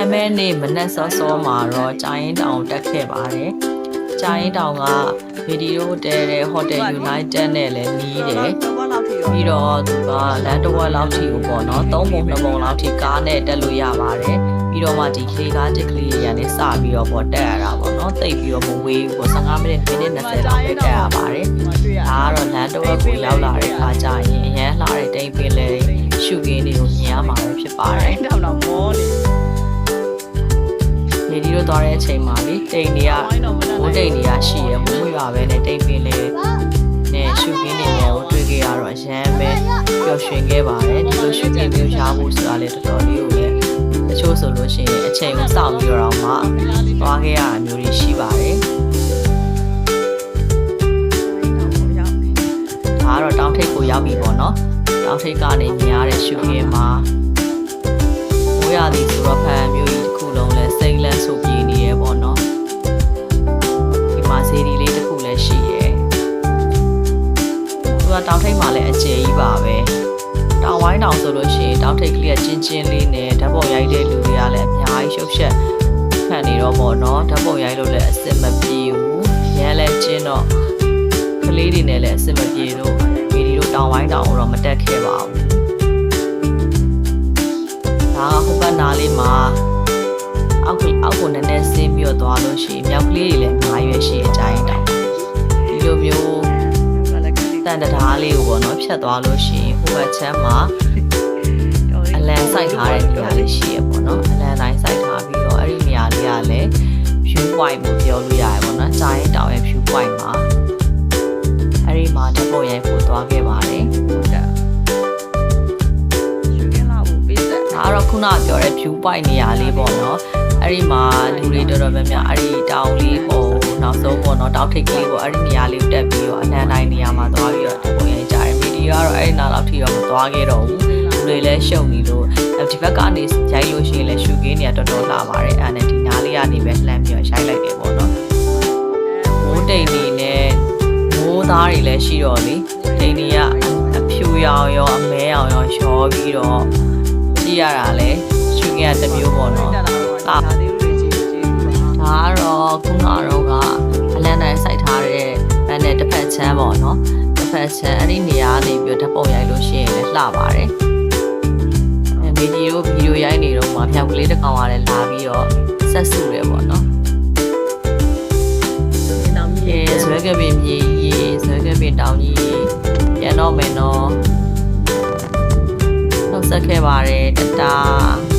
ပြန်မဲ့နေ့မနက်စောစောမှာတော့ကြာရင်တောင်တက်ခဲ့ပါတယ်ကြာရင်တောင်ကဗီဒီယိုတဲတဲ့ Hotel United နဲ့လည်းနီးတယ်တော့လောက်ထီရောပြီးတော့သူကလမ်းတစ်ဝက်လောက်ထိကိုပေါ့နော်သုံးပုံနှစ်ပုံလောက်ထိကားနဲ့တက်လို့ရပါတယ်ပြီးတော့မှဒီကလေးကားတစ်ကလေးရန်နဲ့စပြီးတော့ပေါ့တက်ရတာပေါ့နော်တိတ်ပြီးတော့မဝေးဘူးပေါ့15မိနစ်မိနစ်20လောက်ပဲတက်ရပါတယ်တွေ့ရဒါကတော့လမ်းတစ်ဝက်ကိုရောက်လာတဲ့အခါကျရင်အရန်လှတဲ့တိမ်ပင်လေရှုခင်းတွေကိုမြင်ရမှာပဲဖြစ်ပါတယ်တိုင်းတောင်တော့မောနေနေ ဒီတို့သွားတဲ့အချိန်မှာလေတိမ်တွေကတိုင်းတော့မနက်ဘိုးတိမ်တွေကရှိရမိုးရွာပဲနဲ့တိမ်ပင်လေနဲ့ရှုခင်းတွေကိုတွေ့ခဲ့ရတော့အရန်ပဲပျော်ရွှင်ခဲ့ပါတယ်ဒီလိုရှုခင်းမျိုးရဖို့ဆိုတာလေတော်တော်လေးကိုလည်းတချို့ဆိုလို့ရှိရင်အချိန်ကိုစောင့်ပြီးတော့မှသွားခဲ့ရတာမျိုးတွေရှိပါတယ်ဒါကတော့တောင်ထိပ်ကိုရောက်ပြီပေါ့နော်တောင်ထိပ်ကနေမြင်ရတဲ့ရှုခင်းမှာမိုးရသည်ဆိုတော့ဖန်မျိုးကြီးတစ်ခု လုံးလဲစိမ့်လန်းဆိုပြေနေရဲပေါ့နော်ဒီမှာဇေဒီလေးတစ်ခုလည်းရှိရဲသူကတောင်ထိပ်မှာလည်းအကျယ်ကြီးပါပဲတောင်ဝိုင်းတောင်ဆိုလို့ရှိရင်တောင်ထိပ်ကလေးကချင်းချင်းလေးနဲ့ဓာတ်ပုံရိုက်တဲ့လူတွေကလည်းအများကြီးရှုပ်ရှက်ခံနေတော့ပေါ့နော်ဓာတ်ပုံရိုက်လို့လည်းအဆင်မပြေဘူးရမ်းလဲကျင်းတော့ကလေးတွေနဲ့လည်းအဆင်မပြေတော့ဗီဒီယိုတောင်ဝိုင်းတောင်တော့မတက်ခဲ့ပါဘူးဒါကဟိုဘက်နားလေးမှာအော က်ကအောက်ကိုနည်းနည်းဆင်းပြီးတော့သွားလို့ရှိရင်မြောက်ကလေးတွေလည်းငားရွယ်ရှိအကြိုင်းတောင်ဒီလိုမျိုးတန်တရားလေးကိုပေါ့နော်ဖြတ်သွားလို့ရှိရင်ဟိုဘက်ချမ်းမှာအလန်စိုက်ထားတဲ့နေရာလေးရှိရပေါ့နော်အလန်တိုင်းစိုက်ထားပြီးတော့အဲ့ဒီနေရာလေးကလည်း view point ကိုပြောလို့ရတယ်ပေါ့နော်ကြာရင်တောင်ရဲ့ view point မှာအဲ့ဒီမှာဓာတ်ပုံရိုက်ဖို့သွားခဲ့ပါတယ်ဟုတ်ကဲ့ရှုခင်းလာဖို့ပေးဆက်ဒါကတော့ခုနကပြောတဲ့ view point နေရာလေးပေါ့နော် အဲ့ဒီမှာလူတွေတော်တော်များများအဲ့ဒီတောင်လေးဟိုနောက်ဆုံးပေါ့နော်တောင်ထိပ်ကလေးကိုအဲ့ဒီနေရာလေးကိုတက်ပြီးတော့အလန်တိုင်းနေရာမှာသွားပြီးတော့ဓာတ်ပုံရိုက်ကြတယ်ဗီဒီယိုကတော့အဲ့ဒီနားလောက်ထိတော့မသွားခဲ့တော့ဘူးလူတွေလည်းရှုံနေလို့ဒီဘက်ကနေရိုက်လို့ရှိရင်လည်းရှူကင်းတွေကတော်တော်လာပါတယ်အဲ့ဒါနဲ့ဒီနားလေးကနေပဲလှမ်းပြီးတော့ရိုက်လိုက်တယ်ပေါ့နော်မိုးတိမ်နေနဲ့မိုးသားတွေလည်းရှိတော့လေတိမ်တွေကအဖြူရောင်ရောအမဲရောင်ရောရောပြီးတော့ကြည့်ရတာလည်းရှူကင်းကတစ်မျိုးပေါ့နော် တက်လာတော့ဒါသေးလို့ကြည့်ကြည့်ဘူးဒါကတော့ခုနကတော့ကအလန်တိုင်းစိုက်ထားတဲ့ဘက်နဲ့တစ်ဖက်ချမ်းပေါ့နော်တစ်ဖက်ချမ်းအဲ့ဒီနေရာကနေပြီးတော့ဓာတ်ပုံရိုက်လို့ရှိရင်လည်းလှပါတယ်အဲဗီဒီယိုဗီဒီယိုရိုက်နေတော့မှဖြောက်ကလေးတစ်ကောင်ကလည်းလာပြီးတော့ဆက်စုတယ်ပေါ့နော်တောင်ကြီးအဲဇွဲကပင်မြေကြီးဇွဲကပင်တောင်ကြီးပြန်တော့မယ်နော်နှုတ်ဆက်ခဲ့ပါတယ်တတား